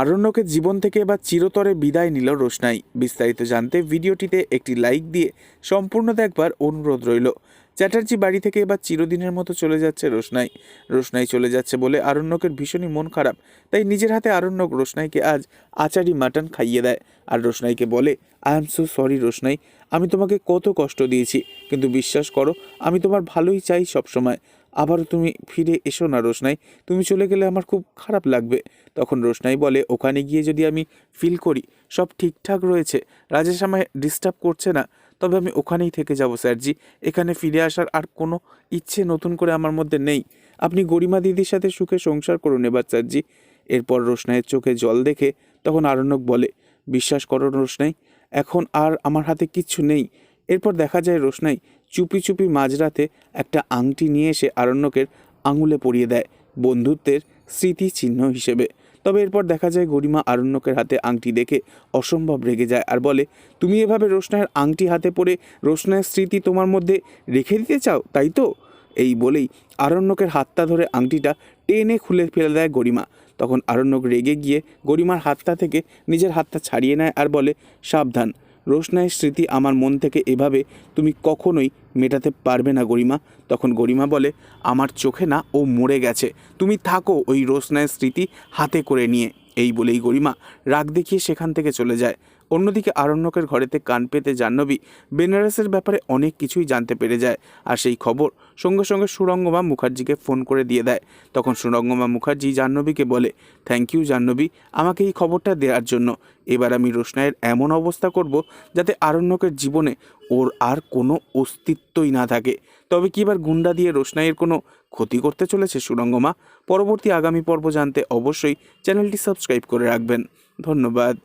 আরণ্যকের জীবন থেকে এবার চিরতরে বিদায় নিল রোশনাই। বিস্তারিত জানতে ভিডিওটিতে একটি লাইক দিয়ে সম্পূর্ণ দেখবার অনুরোধ রইল। চ্যাটার্জি বাড়ি থেকে এবার চিরদিনের মতো চলে যাচ্ছে রোশনাই। রোশনাই চলে যাচ্ছে বলে আরণ্যকের ভীষণই মন খারাপ। তাই নিজের হাতে আরণ্যক রোশনাইকে আজ আচারি মাটন খাইয়ে দেয়। আর রোশনাইকে বলে, আই এম সো সরি রোশনাই, আমি তোমাকে কত কষ্ট দিয়েছি। কিন্তু বিশ্বাস করো, আমি তোমার ভালোই চাই সবসময়। আবারও তুমি ফিরে এসো না রোশনাই। তুমি চলে গেলে আমার খুব খারাপ লাগবে। তখন রোশনাই বলে, ওখানে গিয়ে যদি আমি ফিল করি, সব ঠিকঠাক রয়েছে। রাজেশ আমায় ডিস্টার্ব করছে না। তবে আমি ওখানেই থেকে যাব, স্যারজি। এখানে ফিরে আসার আর কোনো ইচ্ছে নতুন করে আমার মধ্যে নেই। আপনি গরিমা দিদির সাথে সুখে সংসার করুন এবার, স্যারজি। এরপর রোশনাইয়ের চোখে জল দেখে তখন আরণ্যক বলে, বিশ্বাস করো রোশনাই, এখন আর আমার হাতে কিচ্ছু নেই। এরপর দেখা যায় রোশনাই চুপি চুপি মাঝরাতে একটা আংটি নিয়ে এসে আরণ্যকের আঙুলে পরিয়ে দেয়, বন্ধুত্বের স্মৃতিচিহ্ন হিসেবে। তবে এরপর দেখা যায় গরিমা আরণ্যকের হাতে আংটি দেখে অসম্ভব রেগে যায় আর বলে, তুমি এভাবে রোশনাইয়ের আংটি হাতে পরে রোশনায়ের স্মৃতি তোমার মধ্যে রেখে দিতে চাও, তাই তো? এই বলেই আরণ্যকের হাতটা ধরে আংটিটা টেনে খুলে ফেলে দেয় গরিমা। তখন আরণ্যক রেগে গিয়ে গরিমার হাতটা থেকে নিজের হাতটা ছাড়িয়ে নেয় আর বলে, সাবধান রোশনাইয়ের স্মৃতি আমার মন থেকে এভাবে তুমি কখনোই মেটাতে পারবে না, গরিমা। তখন গরিমা বলে, আমার চোখে না, ও মরে গেছে। তুমি থাকো ওই রোশনায়ের স্মৃতি হাতে করে নিয়ে। এই বলেই গরিমা রাগ দেখিয়ে সেখান থেকে চলে যায়। অন্যদিকে আরণ্যকের ঘরেতে কান পেতে জাহ্নবী বেনারসের ব্যাপারে অনেক কিছুই জানতে পেরে যায় আর সেই খবর সঙ্গে সঙ্গে সুরঙ্গমা মুখার্জিকে ফোন করে দিয়ে দেয়। তখন সুরঙ্গমা মুখার্জি জাহ্নবীকে বলে থ্যাংক ইউ জাহ্নবী, আমাকে এই খবরটা দেওয়ার জন্য। এবার আমি রোশনাইয়ের এমন অবস্থা করব যাতে আরণ্যকের জীবনে ওর আর কোনো অস্তিত্বই না থাকে। তবে কি এবার গুন্ডা দিয়ে রোশনাইয়ের কোনো ক্ষতি করতে চলেছে সুরঙ্গমা? পরবর্তী আগামী পর্ব জানতে অবশ্যই চ্যানেলটি সাবস্ক্রাইব করে রাখবেন। ধন্যবাদ।